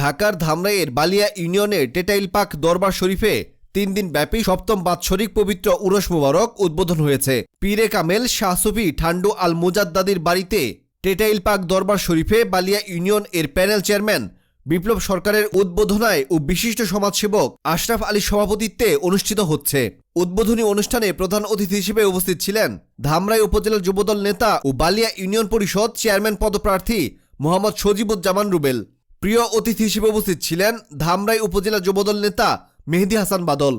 ঢাকার ধামরাইয়ের বালিয়া ইউনিয়নের টেটাইল পাক দরবার শরীফে তিন দিন ব্যাপী সপ্তম বাৎসরিক পবিত্র উরস মুবারক উদ্বোধন হয়েছে। পীরে কামেল শাহসুফি ঠান্ডু আল মুজাদ্দাদির বাড়িতে টেটাইল পাক দরবার শরীফে বালিয়া ইউনিয়ন এর প্যানেল চেয়ারম্যান বিপ্লব সরকারের উদ্বোধনায় ও বিশিষ্ট সমাজসেবক আশরাফ আলীর সভাপতিত্বে অনুষ্ঠিত হচ্ছে। উদ্বোধনী অনুষ্ঠানে প্রধান অতিথি হিসেবে উপস্থিত ছিলেন ধামরাই উপজেলার যুবদল নেতা ও বালিয়া ইউনিয়ন পরিষদ চেয়ারম্যান পদপ্রার্থী মোহাম্মদ সজিবুজ্জামান রুবেল। প্রিয় অতিথি হিসেবে উপস্থিত ছিলেন ধামরাই উপজেলা যুবদল নেতা মেহেদি হাসান বাদল।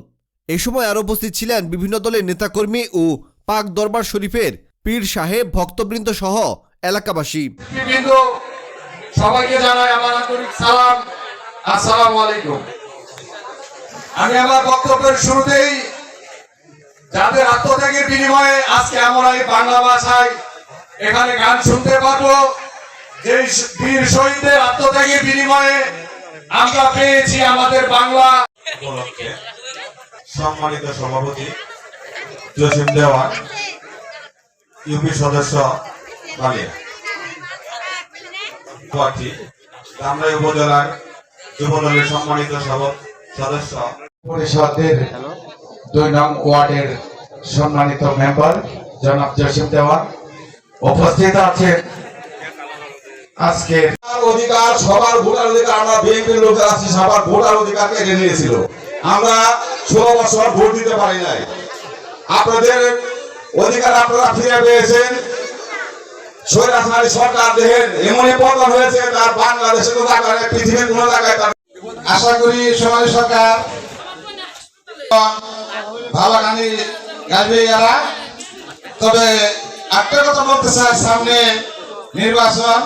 এ সময় আরও উপস্থিত ছিলেন বিভিন্ন দলের নেতাকর্মী ও পাক দরবার শরীফের পীর সাহেব, ভক্তবৃন্দ সহ এলাকাবাসী। সবাইকে জানাই আমার আন্তরিক সালাম। আসসালামু আলাইকুম। আমি আমার বক্তব্যের শুরুতেই যাদের আত্মত্যাগের বিনিময়ে আজকে আমরা এই বাংলা ভাষায় এখানে গান শুনতে পারব যে বীর শহীদদের আত্মত্যাগের বিনিময়ে আমরা পেয়েছি আমাদের বাংলা সম্মানিত সভাপতি জসিম দেওয়ান ইউপি সদস্য বালিয়া ধামরাই উপজেলার যুবদলের সম্মানিত সদস্য। পরিষদের দুই নং ওয়ার্ডের সম্মানিত মেম্বার জনাব জসিম দেওয়ান। উপস্থিত আছেন আজকে অধিকার, সবার ভোটার অধিকার, আমরা বিএনপির আছি সবার ভোটার অধিকার কেড়ে নিয়েছিল। আমরা ষোলো বছর ভোট দিতে পারি নাই। আপনাদের অধিকার আপনারা ফিরে পেয়েছেন। সরকার দেখেন এমনই পতন হয়েছে, তার বাংলাদেশে জায়গায়, পৃথিবীর কোনো জায়গায় তার আশা করি সোনালী সরকার ভালো গানি গাইবে তবে একটা কথা বলতে চাই, সামনে নির্বাচন।